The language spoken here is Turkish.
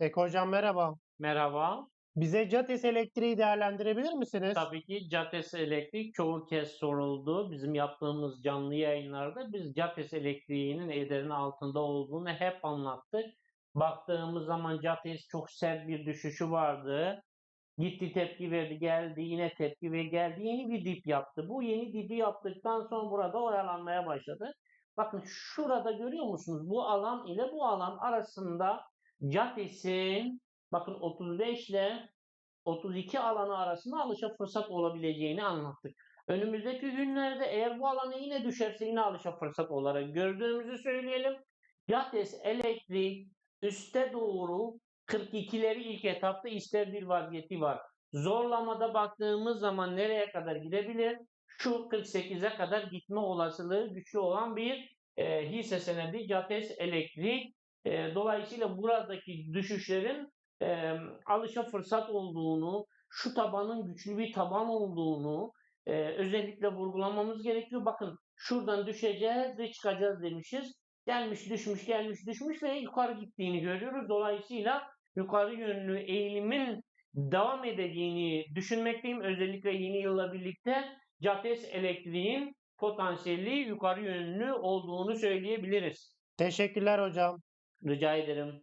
Eko hocam merhaba. Merhaba. Bize CATES elektriği değerlendirebilir misiniz? Tabii ki CATES elektrik çoğu kez soruldu. Bizim yaptığımız canlı yayınlarda biz CATES elektriğinin ederin altında olduğunu hep anlattık. Baktığımız zaman CATES çok sert bir düşüşü vardı. Gitti tepki verdi geldi yine tepki ve geldi yeni bir dip yaptı. Bu yeni dipi yaptıktan sonra burada oyalanmaya başladı. Bakın şurada görüyor musunuz? Bu alan ile bu alan arasında CATES'in bakın 35 ile 32 alanı arasında alışa fırsat olabileceğini anlattık. Önümüzdeki günlerde eğer bu alana yine düşerse yine alışa fırsat olarak gördüğümüzü söyleyelim. Yates elektrik üste doğru 42'leri ilk etapta ister bir vaziyeti var. Zorlamada baktığımız zaman nereye kadar gidebilir? Şu 48'e kadar gitme olasılığı güçlü olan bir e, hisse senedi Yates elektrik. E, dolayısıyla buradaki düşüşlerin e, alışa fırsat olduğunu, şu tabanın güçlü bir taban olduğunu e, özellikle vurgulamamız gerekiyor. Bakın şuradan düşeceğiz ve çıkacağız demişiz. Gelmiş düşmüş gelmiş düşmüş ve yukarı gittiğini görüyoruz. Dolayısıyla yukarı yönlü eğilimin devam edeceğini düşünmekteyim. Özellikle yeni yılla birlikte Cates elektriğin potansiyeli yukarı yönlü olduğunu söyleyebiliriz. Teşekkürler hocam. Rica ederim.